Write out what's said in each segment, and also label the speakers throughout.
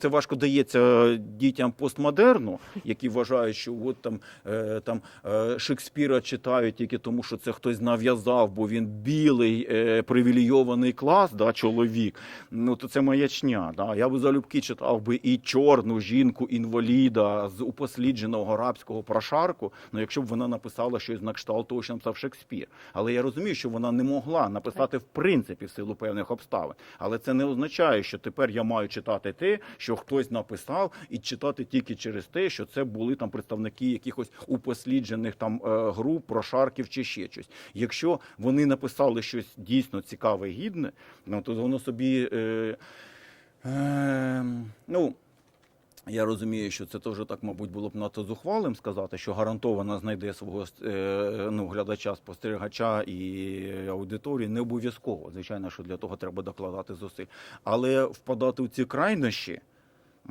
Speaker 1: Це важко дається дітям постмодерну, які вважають, що от там, е, там е, Шекспіра читають тільки тому, що це хтось нав'язав, бо він білий е, привілейований клас, да, чоловік. Ну то це маячня. Да. Я би залюбки читав би і чорну жінку інваліда з упослідженого рабського прошарку. Ну якщо б вона написала щось на кшталт того, що написав Шекспір. Але я розумію, що вона не могла написати в принципі в силу певних обставин. Але це не означає, що тепер я маю читати те, що хтось написав, і читати тільки через те, що це були там представники якихось упосліджених там е, груп, прошарків чи ще щось. Якщо вони написали щось дійсно цікаве і гідне, ну то воно собі. Е, е, ну, я розумію, що це теж так, мабуть, було б надто зухвалим сказати, що гарантовано знайде свого е, ну, глядача, спостерігача і аудиторії. Не обов'язково. Звичайно, що для того треба докладати зусиль. Але впадати в ці крайнощі.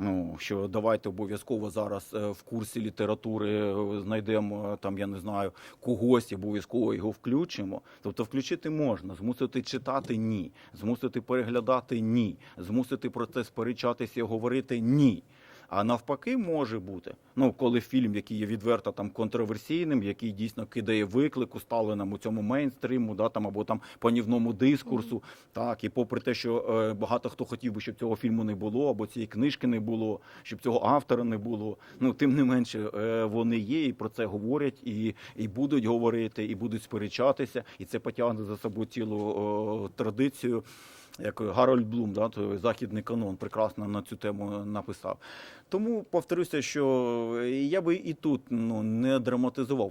Speaker 1: Ну, що давайте обов'язково зараз е, в курсі літератури е, знайдемо там, я не знаю, когось, обов'язково його включимо. Тобто включити можна, змусити читати ні, змусити переглядати ні, змусити про це сперечатися говорити ні. А навпаки, може бути. Ну, коли фільм, який є відверто там контроверсійним, який дійсно кидає виклик усталеному цьому мейнстриму, да, там або там панівному дискурсу, так і попри те, що е, багато хто хотів би, щоб цього фільму не було, або цієї книжки не було, щоб цього автора не було. Ну тим не менше, е, вони є і про це говорять, і, і будуть говорити, і будуть сперечатися, і це потягне за собою цілу о, традицію як Гарольд Блум, да, той західний канон, прекрасно на цю тему написав. Тому повторюся, що я би і тут ну, не драматизував.